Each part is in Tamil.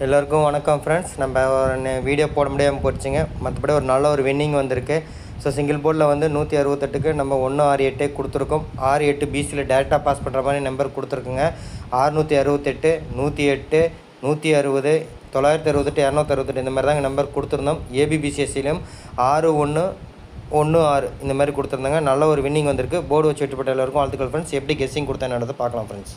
எல்லோருக்கும் வணக்கம் ஃப்ரெண்ட்ஸ் நம்ம ஒரு வீடியோ போட முடியாமல் போச்சுங்க. மற்றபடி ஒரு நல்ல ஒரு வின்னிங் வந்திருக்கு. ஸோ சிங்கிள் போர்டில் வந்து நூற்றி அறுபத்தெட்டுக்கு நம்ம ஒன்று ஆறு எட்டே கொடுத்துருக்கோம். ஆறு எட்டு பிசியில் டேரெக்டாக பாஸ் பண்ணுற மாதிரி நம்பர் கொடுத்துருக்குங்க. ஆறுநூற்றி அறுபத்தெட்டு நூற்றி எட்டு நூற்றி அறுபது தொள்ளாயிரத்தி அறுபத்தெட்டு இரநூத்தி அறுபத்தெட்டு இந்த மாதிரி தாங்க நம்பர் கொடுத்துருந்தோம் ஏபிபிசிஎஸ்சிலையும் ஆறு ஒன்று ஒன்று ஆறு இந்த மாதிரி கொடுத்துருந்தாங்க. நல்ல ஒரு வின்னிங் வந்திருக்கு. போர்டு வச்சு வெட்டுப்பட்ட எல்லாருக்கும் வாழ்த்துக்கள் ஃப்ரெண்ட்ஸ் எப்படி கெஸ்ஸிங் கொடுத்தேன்னு பார்க்கலாம் friends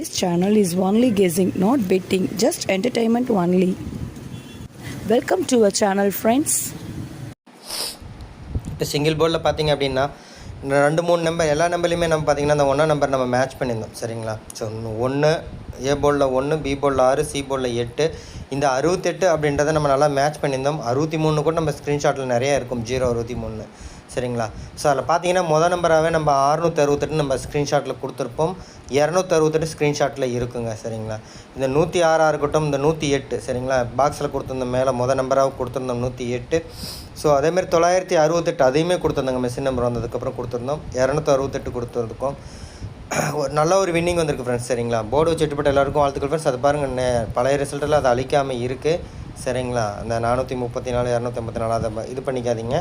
This channel is only guessing, not betting, just entertainment only. Welcome to our channel friends இப்போ சிங்கிள் போர்டில் பார்த்தீங்க அப்படின்னா ரெண்டு மூணு நம்பர் எல்லா நம்பர்லையுமே நம்ம பார்த்தீங்கன்னா அந்த ஒன்றா நம்பர் நம்ம மேட்ச் பண்ணியிருந்தோம் சரிங்களா? ஸோ ஒன்று ஏ போர்டில் ஒன்று பி போர்டில் ஆறு சி போர்டில் எட்டு இந்த அறுபத்தெட்டு அப்படின்றத நம்ம நல்லா மேட்ச் பண்ணியிருந்தோம். அறுபத்தி மூணு கூட நம்ம ஸ்க்ரீன்ஷாட்டில் நிறைய இருக்கும் ஜீரோ அறுபத்தி மூணு சரிங்களா? ஸோ அதில் பார்த்தீங்கன்னா மொதல் நம்பராகவே நம்ம அறுநூற்றி அறுபத்தெட்டு நம்ம ஸ்க்ரீன்ஷாட்டில் கொடுத்துருப்போம். இரநூத்தி அறுபத்தெட்டு ஸ்க்ரீன்ஷாட்டில் இருக்குங்க சரிங்களா? இந்த நூற்றி ஆறாக இருக்கட்டும் இந்த நூற்றி எட்டு சரிங்களா பாக்ஸில் கொடுத்துருந்தோம் மேலே மொதல் நம்பராக கொடுத்துருந்தோம் நூற்றி எட்டு ஸோ அதேமாரி தொள்ளாயிரத்தி அறுபத்தெட்டு அதையுமே கொடுத்துருந்தாங்க மெஷின் நம்பர் வந்ததுக்கப்புறம் கொடுத்துருந்தோம். இரநூத்தி அறுபத்தெட்டு கொடுத்துருக்கோம். ஒரு நல்ல ஒரு வின்னிங் வந்திருக்கு ஃப்ரெண்ட்ஸ் சரிங்களா? போர்டு வச்சு எட்டுப்பட்ட எல்லாருக்கும் வாழ்த்துக்கள் ஃப்ரெண்ட்ஸ் அது பாருங்கள் பழைய ரிசல்ட்டில் அது அழிக்காமல் இருக்குது சரிங்களா? அந்த நானூற்றி முப்பத்தி நாலு இரநூத்தி ஐம்பத்தி நாலு அதை இது பண்ணிக்காதீங்க.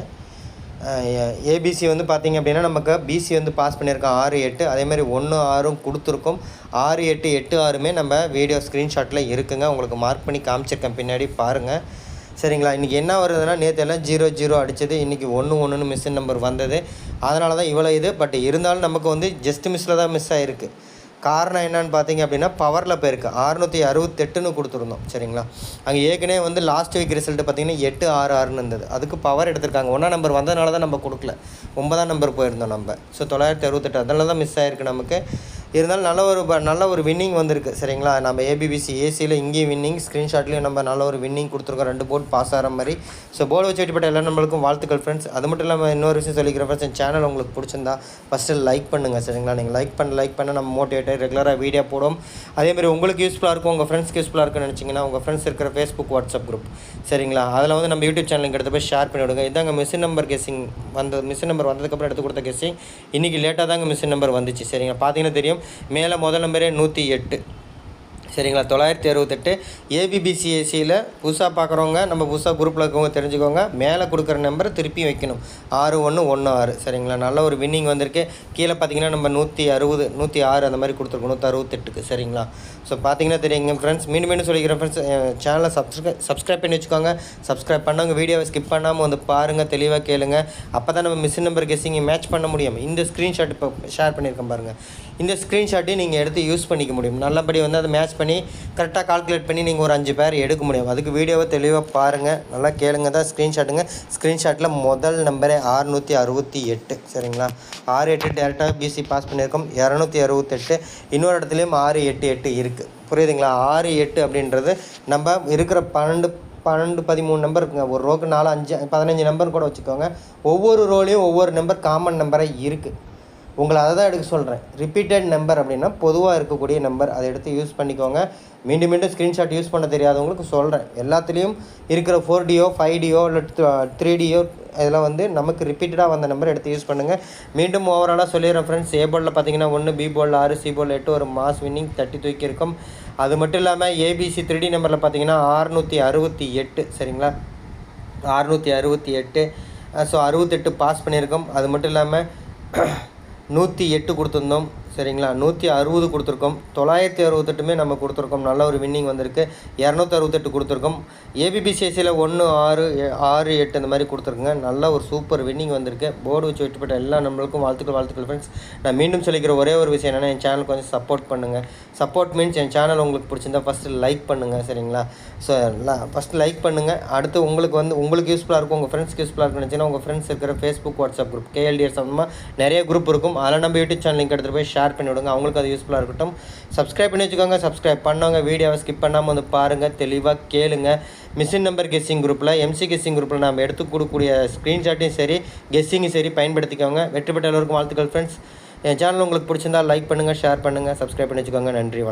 ஏபிசி வந்து பார்த்தீங்க அப்படின்னா நமக்கு பிசி வந்து பாஸ் பண்ணியிருக்கோம் ஆறு எட்டு அதேமாதிரி ஒன்று ஆறும் கொடுத்துருக்கோம். ஆறு எட்டு எட்டு ஆறுமே நம்ம வீடியோ ஸ்க்ரீன்ஷாட்டில் இருக்குங்க. உங்களுக்கு மார்க் பண்ணி காமிச்சிருக்கேன் பின்னாடி பாருங்கள் சரிங்களா? இன்றைக்கி என்ன வருதுன்னா நேற்று எல்லாம் ஜீரோ ஜீரோ அடித்தது இன்றைக்கி ஒன்று ஒன்றுன்னு மிஸ்ஸின் நம்பர் வந்தது. அதனால தான் இவ்வளோ இது. பட் இருந்தாலும் நமக்கு வந்து ஜஸ்ட் மிஸ்ஸில் தான் மிஸ் ஆகிருக்கு காரணம் என்னன்னு பார்த்தீங்க அப்படின்னா பவரில் போயிருக்கு. அறுநூற்றி அறுபத்தெட்டுன்னு கொடுத்துருந்தோம். சரிங்களா? அங்கே ஏற்கனவே வந்து லாஸ்ட் வீக் ரிசல்ட் பார்த்தீங்கன்னா எட்டு ஆறு ஆறுன்னு இருந்தது. அதுக்கு பவர் எடுத்திருக்காங்க. ஒன்றா நம்பர் வந்ததுனால தான் நம்ம கொடுக்கல. ஒன்பதாம் நம்பர் போயிருந்தோம் நம்ம. ஸோ தொள்ளாயிரத்தி அறுபத்தெட்டு. அதனால தான் மிஸ் ஆகிருக்கு நமக்கு. இருந்தாலும் நல்ல ஒரு ப- நல்ல ஒரு வின்னிங் வந்திருக்கு சரிங்களா? நம்ம ஏபிபிசி ஏசியில் இங்கேயும் வின்னிங் ஸ்க்ரீன்ஷாட்லேயும் நம்ம நல்ல ஒரு வின்னிங் கொடுத்துருக்கோம் ரெண்டு போர்ட் பாஸ் ஆகிற மாதிரி. ஸோ போர்டு வச்சு வெட்டிப்பட்ட எல்லா நம்மளுக்கும் வாழ்த்துக்கள் ஃப்ரெண்ட்ஸ் அது மட்டும் இல்லாமல் இன்னொரு விஷயம் சொல்லிக்கிறேன் ஃப்ரெண்ட்ஸ் என் சேனல் உங்களுக்கு பிடிச்சிருந்தா ஃபஸ்ட்டு லைக் பண்ணுங்கள் சரிங்களா? நீங்கள் லைக் பண்ண லைக் பண்ண நம்ம மோட்டிவேட்டர் ரெகுலராக வீடியோ போடும் அதேமாதிரி உங்களுக்கு யூஸ்ஃபுல்லாக இருக்கும் உங்கள் ஃப்ரெண்ட்ஸ்க்கு யூஸ்ஃபுல்லாக இருக்குன்னு நினச்சிங்கன்னா உங்கள் ஃப்ரெண்ட்ஸ் இருக்கிற ஃபேஸ்புக் வாட்ஸ்அப் குரூப் சரிங்களா? அதில் வந்து நம்ம யூடியூப் சேனலுக்கு எடுத்து போய் ஷேர் பண்ணி விடுங்க. இதாங்க மிஷின் நம்பர் கெஸிங் வந்த மிஷின் நம்பர் வந்ததுக்கப்புறம் எடுத்து கொடுத்த கெஸிங் இன்றைக்கி லேட்டாக தாங்க மிஷின் நம்பர் வந்துச்சு சரிங்களா? பார்த்தீங்கன்னா தெரியும் மேலே முதல் நம்பரே நூற்றி எட்டு. சரிங்களா? தொள்ளாயிரத்தி அறுபத்தெட்டு. ஏபிபிசிஎஸ்சியில் புதுசாக பார்க்குறவங்க நம்ம புதுசாக குரூப்பில் இருக்கவங்க தெரிஞ்சுக்கோங்க. மேலே கொடுக்குற நம்பரை திருப்பி வைக்கணும். ஆறு ஒன்று ஒன்று ஆறு. சரிங்களா? நல்ல ஒரு வின்னிங் வந்திருக்கு. கீழே பார்த்தீங்கன்னா நம்ம நூற்றி அறுபது நூற்றி ஆறு அந்த மாதிரி கொடுத்துருக்கோம். நூற்றி அறுபத்தெட்டுக்கு. சரிங்களா? ஸோ பார்த்தீங்கன்னா தெரியுங்க ஃப்ரெண்ட்ஸ் மீண்டும் மீண்டும் சொல்லிக்கிறேன் ஃப்ரெண்ட்ஸ் சேனலை சப்ஸ்கிரை சப்ஸ்கிரைப் பண்ணி வச்சுக்கோங்க. சப்ஸ்கிரைப் பண்ணவங்க வீடியோவை ஸ்கிப் பண்ணாமல் வந்து பாருங்கள் தெளிவாக கேளுங்க. அப்போ தான் நம்ம மிஷின் நம்பர் கெஸ்ஸிங் மேட்ச் பண்ண முடியும். இந்த ஸ்க்ரீன்ஷாட் இப்போ ஷேர் பண்ணியிருக்கேன் பாருங்கள் இந்த ஸ்க்ரீன்ஷாட்டையும் நீங்கள் எடுத்து யூஸ் பண்ணிக்க முடியும். நல்லபடி வந்து அதை மேட்ச் பண்ணி கரெக்டாக கால்குலேட் பண்ணி நீங்கள் ஒரு அஞ்சு பேர் எடுக்க முடியும். அதுக்கு வீடியோவை தெளிவாக பாருங்கள் நல்லா கேளுங்க தான் ஸ்க்ரீன்ஷாட்டுங்க ஸ்க்ரீன்ஷாட்டில் முதல் நம்பரே ஆறுநூற்றி அறுபத்தி எட்டு. சரிங்களா? ஆறு எட்டு டேரெக்டாக பிசி பாஸ் பண்ணியிருக்கோம். இரநூத்தி அறுபத்தெட்டு. இன்னொரு இடத்துலையும் ஆறு எட்டு எட்டு இருக்குது புரியுதுங்களா? ஆறு எட்டு அப்படின்றது நம்ம இருக்கிற பன்னெண்டு பன்னெண்டு பதிமூணு நம்பர் இருக்குங்க. ஒரு ரோக்கு நாலு அஞ்சு பதினஞ்சு நம்பர் கூட வச்சுக்கோங்க. ஒவ்வொரு ரோலையும் ஒவ்வொரு நம்பர் காமன் நம்பராக இருக்குது உங்களை அதை தான் எடுக்க சொல்கிறேன் ரிப்பீட்டட் நம்பர் அப்படின்னா பொதுவாக இருக்கக்கூடிய நம்பர் அதை எடுத்து யூஸ் பண்ணிக்கோங்க. மீண்டும் மீண்டும் ஸ்க்ரீன்ஷாட் யூஸ் பண்ண தெரியாதவங்களுக்கு சொல்கிறேன் எல்லாத்துலேயும் இருக்கிற ஃபோர் டியோ ஃபைவ் டியோ இல்லை த்ரீ டியோ இதெல்லாம் வந்து நமக்கு ரிப்பீட்டடாக வந்த நம்பர் எடுத்து யூஸ் பண்ணுங்கள் மீண்டும் ஓவராலாக சொல்லிடுறேன் ஃப்ரெண்ட்ஸ் ஏ போலில் பார்த்தீங்கன்னா ஒன்று பி போர்டில் ஆறு சி போல் எட்டு ஒரு மாஸ் வின்னிங் தட்டி தூக்கி இருக்கும். அது மட்டும் இல்லாமல் ஏபிசி த்ரீ டி நம்பரில் பார்த்தீங்கன்னா அறுநூற்றி அறுபத்தி எட்டு. சரிங்களா? அறுநூற்றி அறுபத்தி எட்டு. ஸோ அறுபத்தெட்டு பாஸ் பண்ணியிருக்கோம். அது மட்டும் இல்லாமல் நூற்றி எட்டு கொடுத்துருந்தோம். சரிங்களா? நூற்றி அறுபது கொடுத்துருக்கோம். தொள்ளாயிரத்தி அறுபத்தெட்டுமே நம்ம கொடுத்துருக்கோம். நல்ல ஒரு வின்னிங் வந்திருக்கு. இரநூத்தி அறுபத்தெட்டு கொடுத்துருக்கோம் ஏபிபிசிஎஸ்சியில் ஒன்று ஆறு எ- ஆறு எட்டு அந்த மாதிரி கொடுத்துருக்குங்க. நல்ல ஒரு சூப்பர் வின்னிங் வந்திருக்கு. போர்டு வச்சு விட்டுப்பட்ட எல்லா நம்மளுக்கும் வாழ்த்துக்கள் வாழ்த்துக்கள் ஃப்ரெண்ட்ஸ் நான் மீண்டும் சொல்லிக்கிற ஒரே ஒரு விஷயம் என்னென்னா என் சேனலுக்கு கொஞ்சம் சப்போர்ட் பண்ணுங்கள் சப்போர்ட் மீன்ஸ் என் சேனல் உங்களுக்கு பிடிச்சிருந்தா ஃபஸ்ட்டு லைக் பண்ணுங்கள் சரிங்களா? ஸோ ஃபஸ்ட்டு லைக் பண்ணுங்கள் அடுத்து உங்களுக்கு வந்து உங்களுக்கு யூஸ்ஃபுல்லாக இருக்கும் உங்கள் ஃப்ரெண்ட்ஸ்க்கு யூஸ்ஃபுல்லாக இருக்குன்னு நினச்சிங்கன்னா உங்கள் ஃப்ரெண்ட்ஸ் இருக்கிற ஃபேஸ்புக் வாட்ஸ்அப் குரூப் கேஎல்டிஎஸ் சம்மந்தமாக நிறைய குரூப் இருக்கும். அதில் நம்ம யூடியூப் சேனல் லிங்க் எடுத்துகிட்டு போய் ஷேர் ஷேர் பண்ணி விடுங்க. அவங்களுக்கு அது யூஸ்ஃபுல்லாக இருக்கட்டும். சப்ஸ்கிரைப் பண்ணி வச்சுக்கோங்க. சப்ஸ்கிரைப் பண்ணவங்க வீடியோவை ஸ்கிப் பண்ணாமல் வந்து பாருங்கள் தெளிவாக கேளுங்க. மிஷின் நம்பர் கெஸ்ஸிங் குரூப்பில் எம்சி கெஸ்ஸிங் குரூப்பில் நம்ம எடுத்து கொடுக்கக்கூடிய ஸ்க்ரீன்ஷாட்டையும் சரி கெஸ்ஸிங்கும் சரி பயன்படுத்திக்கோங்க. வெற்றி பெற்ற எல்லோருக்கும் வாழ்த்துக்கள் ஃப்ரெண்ட்ஸ் என் சேனல் உங்களுக்கு பிடிச்சிருந்தா லைக் பண்ணுங்கள் ஷேர் பண்ணுங்கள் சப்ஸ்கிரைப் பண்ணி வச்சுக்கோங்க. நன்றி